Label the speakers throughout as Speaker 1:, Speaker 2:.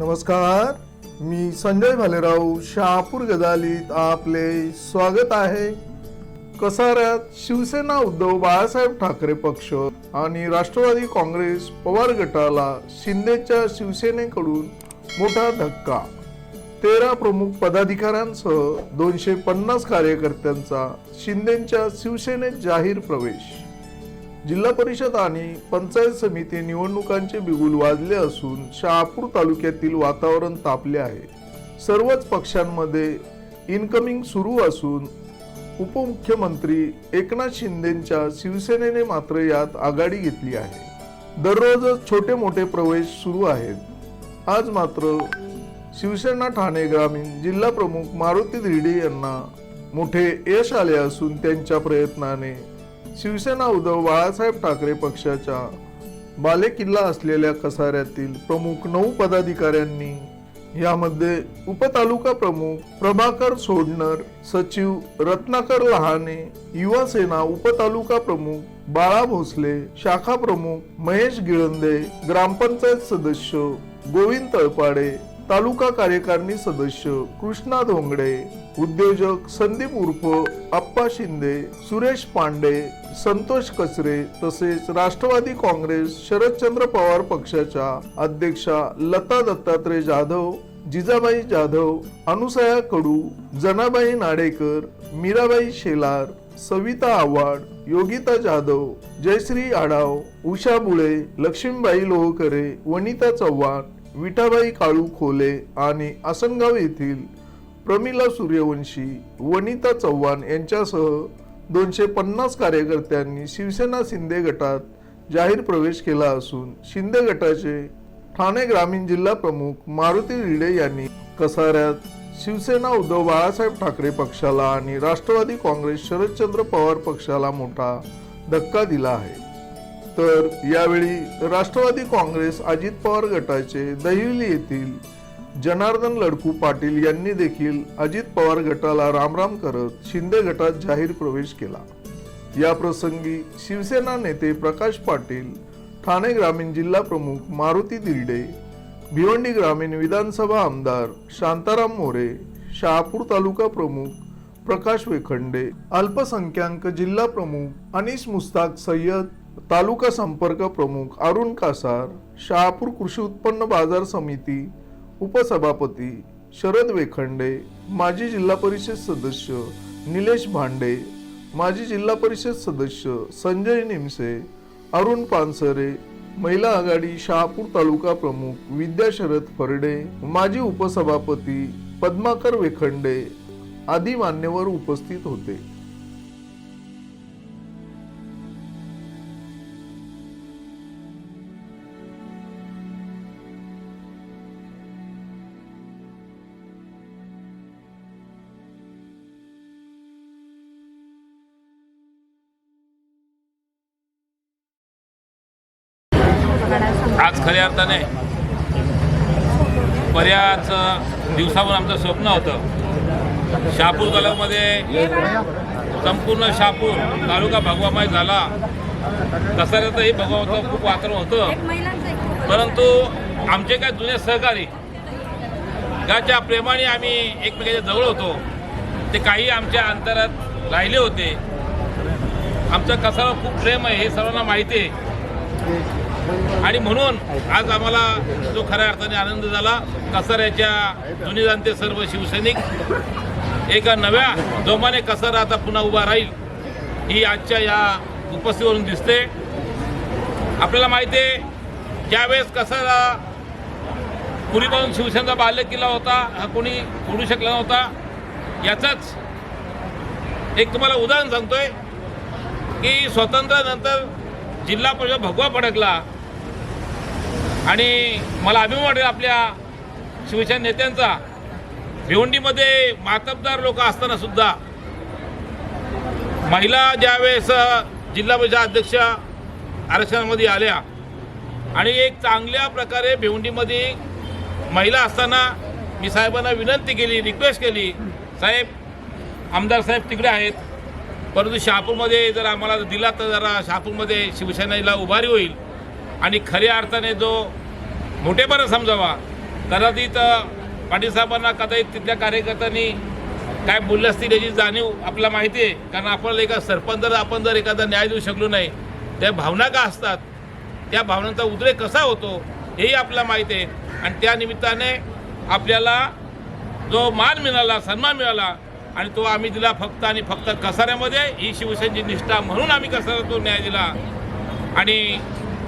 Speaker 1: नमस्कार मी संजय भालेराव शहापूर गदालीत आपले स्वागत आहे. कसाऱ्यात शिवसेना उद्धव बाळासाहेब ठाकरे पक्ष आणि राष्ट्रवादी काँग्रेस पवार गटाला शिंदेच्या शिवसेनेकडून मोठा धक्का. तेरा प्रमुख पदाधिकाऱ्यांसह दोनशे पन्नास कार्यकर्त्यांचा शिंदेच्या शिवसेनेत जाहीर प्रवेश. जिल्हा परिषद आणि पंचायत समिती निवडणुकांचे बिगुल वाजले असून शहापूर तालुक्यातील वातावरण तापले आहे. सर्वच पक्षांमध्ये इनकमिंग सुरू असून उपमुख्यमंत्री एकनाथ शिंदेंच्या शिवसेनेने मात्र यात आघाडी घेतली आहे. दररोजच छोटे मोठे प्रवेश सुरू आहेत. आज मात्र शिवसेना ठाणे ग्रामीण जिल्हा प्रमुख मारुती धिरडे यांना मोठे यश आले असून त्यांच्या प्रयत्नाने शिवसेना उद्धव बाळासाहेब ठाकरे पक्षाच्या बालेकिल्ला असलेल्या कसाऱ्यातील प्रमुख नऊ पदाधिकाऱ्यांनी यामध्ये उपतालुका प्रमुख प्रभाकर सोडणर सचिव रत्नाकर लहाने युवा सेना उपतालुका प्रमुख बाळा भोसले शाखा प्रमुख महेश गिळंदे ग्रामपंचायत सदस्य गोविंद तळपाडे तालुका कार्यकारिणी सदस्य कृष्णा धोंगडे उद्योजक संदीप उर्फ आप्पा शिंदे सुरेश पांडे संतोष कचरे तसेच राष्ट्रवादी काँग्रेस शरदचंद्र पवार पक्षाच्या अध्यक्षा लता दत्तात्रय जाधव जिजाबाई जाधव अनुसया कडू जनाबाई नाडेकर मीराबाई शेलार सविता आव्हाड योगिता जाधव जयश्री आढाव उषा बुळे लक्ष्मीबाई लोहकरे वनिता चव्हाण विठाबाई काळू खोले आणि आसनगाव येथील प्रमिला सूर्यवंशी वनिता चव्हाण यांच्यासह दोनशे पन्नास कार्यकर्त्यांनी शिवसेना शिंदे गटात जाहीर प्रवेश केला असून शिंदे गटाचे ठाणे ग्रामीण जिल्हा प्रमुख मारुती रिडे यांनी कसाऱ्यात शिवसेना उद्धव बाळासाहेब ठाकरे पक्षाला आणि राष्ट्रवादी काँग्रेस शरदचंद्र पवार पक्षाला मोठा धक्का दिला आहे. तर यावेळी राष्ट्रवादी काँग्रेस अजित पवार गटाचे दहिवली येथील जनार्दन लडकू पाटील यांनी देखील अजित पवार गटाला रामराम करत शिंदे गटात जाहीर प्रवेश केला. या प्रसंगी शिवसेना नेते प्रकाश पाटील ठाणे ग्रामीण जिल्हा प्रमुख मारुती दिरडे भिवंडी ग्रामीण विधानसभा आमदार शांताराम मोरे शहापूर तालुका प्रमुख प्रकाश वेखंडे अल्पसंख्याक जिल्हा प्रमुख अनिश मुस्ताक सय्यद तालुका संपर्क प्रमुख अरुण कासार शहापूर कृषी उत्पन्न बाजार समिती उपसभापती शरद वेखंडे माजी जिल्हा परिषद सदस्य निलेश भांडे माजी जिल्हा परिषद सदस्य संजय निमसे अरुण पानसरे महिला आघाडी शहापूर तालुका प्रमुख विद्या शरद फरडे माजी उपसभापती पद्माकर वेखंडे आदी मान्यवर उपस्थित होते.
Speaker 2: आज खऱ्या अर्थाने बऱ्याच दिवसावर आमचं स्वप्न होतं. शहापूर तालुक्यामध्ये संपूर्ण शहापूर तालुका भगवामाय झाला. कसाऱ्यातही भगवाचं खूप वातावरण होतं. परंतु आमचे काय जुने सहकारी ज्याच्या प्रेमाने आम्ही एकमेकाच्या जवळ होतो ते काही आमच्या अंतरात राहिले होते. आमचं कसावर खूप प्रेम आहे हे सर्वांना माहिती आहे. आणि म्हणून आज आम्हाला जो खऱ्या अर्थाने आनंद झाला कसाऱ्याच्या जुनी जाणते सर्व शिवसैनिक एका नव्या जोमाने कसारा आता पुन्हा उभा राहील ही आजच्या या उपस्थितीवरून दिसते. आपल्याला माहिती आहे ज्यावेळेस कसारा पूर्वीपासून शिवसेनेचा बाल्य किल्ला होता हा कोणी फोडू शकला नव्हता. याचाच एक तुम्हाला उदाहरण सांगतोय की स्वातंत्र्यानंतर जिल्हा परिषद भगवा फडकला आणि मला अभिमान वाटेल आपल्या शिवसेना नेत्यांचा. भिवंडीमध्ये मातबदार लोक असताना सुद्धा महिला ज्यावेळेस जिल्हा परिषद अध्यक्ष आरक्षणामध्ये आल्या आणि एक चांगल्या प्रकारे भिवंडीमध्ये महिला असताना मी साहेबांना विनंती केली रिक्वेस्ट केली साहेब आमदार साहेब तिकडे आहेत. परंतु शहापूरमध्ये जर आम्हाला दिला तर जरा शहापूरमध्ये शिवसेनेला उभारी होईल. आणि खऱ्या अर्थाने जो मोठेपणा समजावा. कदाचित पाटीलसाहेबांना कदाचित तिथल्या कार्यकर्त्यांनी काय बोलले असतील याची जाणीव आपल्याला माहिती आहे. कारण आपल्याला एका सरपंच जर आपण जर एखादा न्याय देऊ शकलो नाही त्या भावना का असतात? त्या भावनांचा उद्रेक कसा होतो? हेही आपल्याला माहिती आहे. आणि त्या निमित्ताने आपल्याला जो मान मिळाला सन्मान मिळाला आणि तो आम्ही दिला फक्त आणि फक्त कसाऱ्यामध्ये. ही शिवसेनेची निष्ठा म्हणून आम्ही कसाऱ्यात तो न्याय दिला. आणि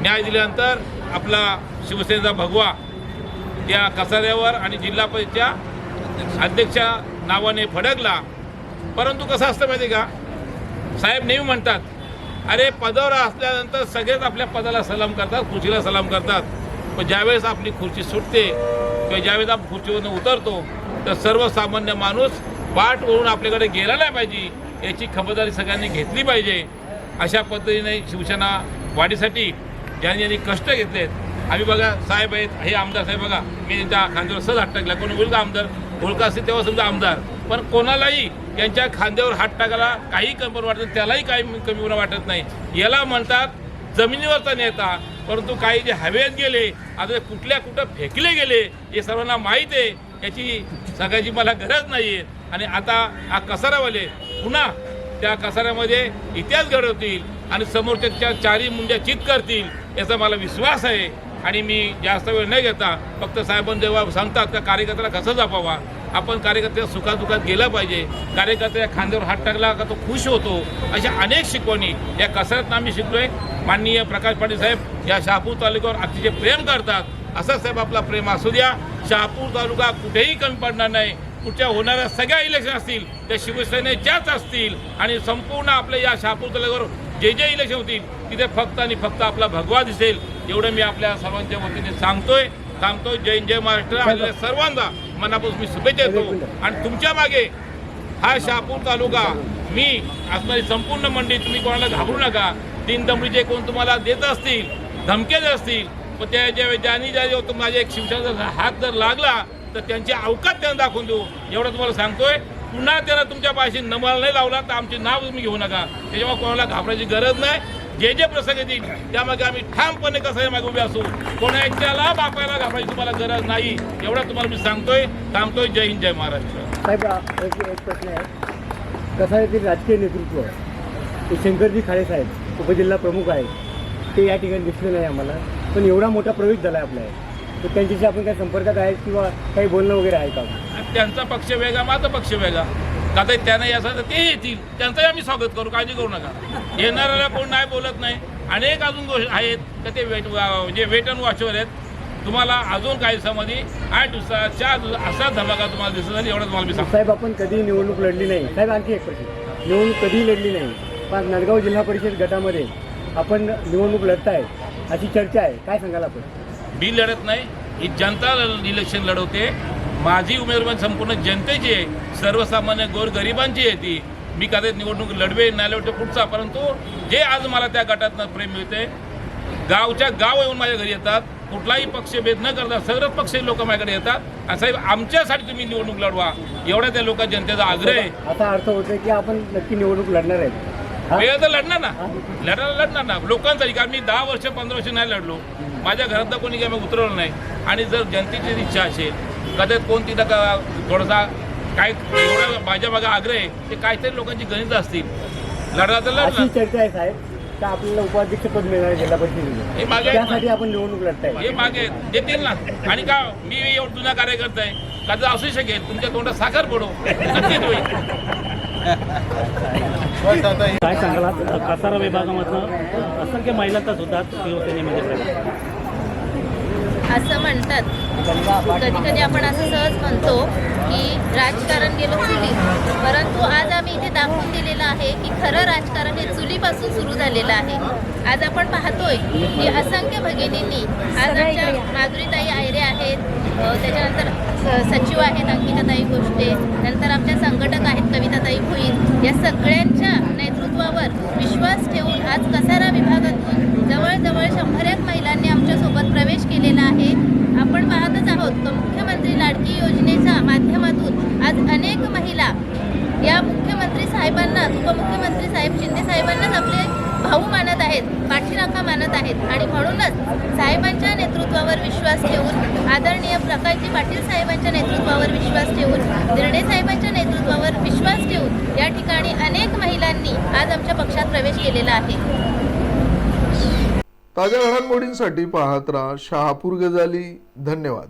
Speaker 2: न्याय दिल्यानंतर आपला शिवसेनेचा भगवा त्या कसाऱ्यावर आणि जिल्हा परिषदच्या अध्यक्षा नावाने फडकला. परंतु कसं असतं माहिती आहे का? साहेब नेहमी म्हणतात अरे पदावर असल्यानंतर सगळेच आपल्या पदाला सलाम करतात खुर्चीला सलाम करतात. पण ज्यावेळेस आपली खुर्ची सुटते किंवा ज्यावेळेस आपण खुर्चीवरून उतरतो तर सर्वसामान्य माणूस पाठ वळून आपल्याकडे गेला नाही पाहिजे याची खबरदारी सगळ्यांनी घेतली पाहिजे. अशा पद्धतीने शिवसेना वाढीसाठी ज्यांनी ज्यांनी कष्ट घेतलेत आम्ही बघा साहेब आहेत हे आमदार साहेब बघा मी त्यांच्या खांद्यावर सहज हात टाकला कोणी होईल का आमदार? ओळखा असतील तेव्हा समजा आमदार. पण कोणालाही त्यांच्या खांद्यावर हात टाकायला काही कमी वाटत त्यालाही काही कमी वाटत नाही. याला म्हणतात जमिनीवरचा नेता परंतु काही जे हवेत गेले आता ते कुठल्या कुठं फेकले गेले हे सर्वांना माहीत आहे. याची सगळ्याची मला गरज नाही आहे आणि आता हा कसारावाले पुन्हा त्या कसाऱ्यामध्ये इतिहास घडवतील आणि समोरच्या चारी मुंड्या चित करतील याचा मला विश्वास आहे. आणि मी जास्त वेळ नाही घेता फक्त साहेबांनी जेव्हा सांगतात त्या कार्यकर्त्याला कसं जपावा आपण कार्यकर्त्या सुखादुखात गेला पाहिजे. कार्यकर्त्या खांद्यावर हात टाकला का तो खुश होतो. अशा अनेक शिकवणी या कसरत आम्ही शिकलो आहे माननीय प्रकाश पाटील साहेब या शहापूर तालुक्यावर अतिशय प्रेम करतात. असं साहेब आपला प्रेम असू द्या. शहापूर तालुका कुठेही कमी पडणार नाही. पुढच्या होणाऱ्या सगळ्या इलेक्शन असतील त्या शिवसेनेच्याच असतील आणि संपूर्ण आपल्या या शहापूर तालुक्यावर जे जे इलेक्शन होतील तिथे फक्त आणि फक्त आपला भगवा दिसेल. एवढं मी आपल्या सर्वांच्या वतीने सांगतोय. सांगतोय जय जय महाराष्ट्र. आलेल्या सर्वांना मनापासून मी शुभेच्छा देतो. आणि तुमच्या मागे हा शहापूर तालुका मी असणारी संपूर्ण मंडळी तुम्ही कोणाला घाबरू नका. तीन दमडीचे कोण तुम्हाला देत असतील धमके देत असतील पण त्या ज्या ज्यांनी ज्या माझ्या एक शिवसेनेचा हात जर लागला तर त्यांची अवकात त्यांना दाखवून देऊ. एवढं तुम्हाला सांगतोय. पुन्हा त्यांना तुमच्या पाशी नमाल नाही लावला तर आमचे नाव तुम्ही घेऊ नका. त्याच्यामुळे कोणाला घाबरायची गरज नाही. जे जे प्रसंग येतील त्यामागे आम्ही ठामपणे कसं मागे उभे असू. कोणाच्याला बापायला घाबरायची तुम्हाला गरज नाही. एवढं तुम्हाला मी सांगतोय. थांबतोय. जय हिंद जय महाराष्ट्र.
Speaker 3: साहेब एक एक प्रश्न आहे. कसं आहे ते राजकीय नेतृत्व? ते शंकरजी खाडे साहेब उपजिल्हा प्रमुख आहेत. ते या ठिकाणी दिसले नाही आम्हाला. पण एवढा मोठा प्रवेश झाला आहे आपला तर त्यांच्याशी आपण काही संपर्कात आहे किंवा काही बोलणं वगैरे आहे का?
Speaker 2: आणि त्यांचा पक्ष वेगळा माझा पक्ष वेगळा. आता त्यांना याचं ते येतील. त्यांचंही आम्ही स्वागत करू काळजी करू नका. येणाऱ्याला कोण नाही बोलत नाही. अनेक अजून गोष्टी आहेत तर ते वेट म्हणजे वेट अँड वॉचवर आहेत. तुम्हाला अजून काही दिवसामध्ये आठ दिवसात चार दिवसात असा धमाका तुम्हाला दिसत झाली एवढं तुम्हाला मी सांगतो.
Speaker 3: साहेब आपण कधी निवडणूक लढली नाही. साहेब आणखी एक प्रश्न. निवडणूक कधीही लढली नाही. पण नडगाव जिल्हा परिषद गटामध्ये आपण निवडणूक लढताय अशी चर्चा आहे. काय सांगाल आपण?
Speaker 2: मी लढत नाही. ही जनता इलेक्शन लढवते. माझी उमेदवारी संपूर्ण जनतेची आहे. सर्वसामान्य गोरगरिबांची आहे ती. मी कदाचित निवडणूक लढवे नाही लढवतो पुढचा परंतु जे आज मला त्या गटातनं प्रेम मिळते गावच्या गाव येऊन माझ्या घरी येतात. कुठलाही पक्षभेद न करता सर्वच पक्ष लोक माझ्याकडे येतात. आणि साहेब आमच्यासाठी तुम्ही निवडणूक लढवा. एवढा त्या लोक जनतेचा आग्रह आहे.
Speaker 3: असा अर्थ होतोय की आपण नक्की निवडणूक लढणार आहे
Speaker 2: वेळ तर लढणार ना? लढायला लढणार ना? लोकांसाठी कारण मी दहा वर्ष पंधरा वर्ष नाही लढलो. माझ्या घरातलं कोणी काही उतरवलं नाही. आणि जर जनतेची इच्छा असेल कदाचित कोण तिथं का थोडासा काय एवढा माझ्या मागे आग्रह आहे ते काहीतरी लोकांची गणित असतील. लढा तर लढणार.
Speaker 3: चर्चा आहे साहेब का आपल्याला उपाध्यक्ष पद मिळणार आहे जिल्हा परिषदेमध्ये.
Speaker 2: मागे आहेत ना.
Speaker 3: त्यासाठी आपण निवडणूक लढताय.
Speaker 2: हे मागे देतील ना. आणि का मी एवढं जुना कार्यकर्ता आहे. कदा असू शकेल तुमच्या तोंडात साखर पडो. नक्कीच होईल.
Speaker 4: काय सांगाल आज कसारा विभागामधनं असंख्य महिलांचा सुद्धा शिवसेनेमध्ये
Speaker 5: असं म्हणतात. कधी कधी आपण असं सहज म्हणतो की राजकारण गेलो चुलीत परंतु आज आम्ही इथे दाखवून दिलेलं आहे की खरं राजकारण हे चुलीपासून सुरू झालेलं आहे. आज आपण पाहतोय की असंख्य भगिनींनी आज आमच्या माधुरीताई आयरे आहेत त्याच्यानंतर सचिव आहेत अंकिताताई गोष्टे नंतर आमच्या संघटक आहेत कविताताई भोईर. या सगळ्यांच्या नेतृत्वावर विश्वास ठेवून आज कसारा विभागातून जवळजवळ शंभर एक महिलांनी आमच्यासोबत प्रवेश केलेला आहे आपण मुख्यमंत्री लाडकी योजनेच्या माध्यमातून आज अनेक महिला या मुख्यमंत्री साहेबांना उपमुख्यमंत्री साहेब शिंदे साहेबांनाच आपले भाऊ मानत आहेत पाठीराखा मानत आहेत. आणि म्हणूनच साहेबांच्या नेतृत्वावर विश्वास ठेवून आदरणीय प्रकाशजी पाटील साहेबांच्या नेतृत्वावर विश्वास ठेवून दिरडे साहेबांच्या नेतृत्वावर विश्वास ठेवून या ठिकाणी अनेक महिलांनी आज आमच्या पक्षात प्रवेश केलेला आहे.
Speaker 1: ताज्या घडामोडींसाठी पाहत राहा शहापूर गजाली. धन्यवाद.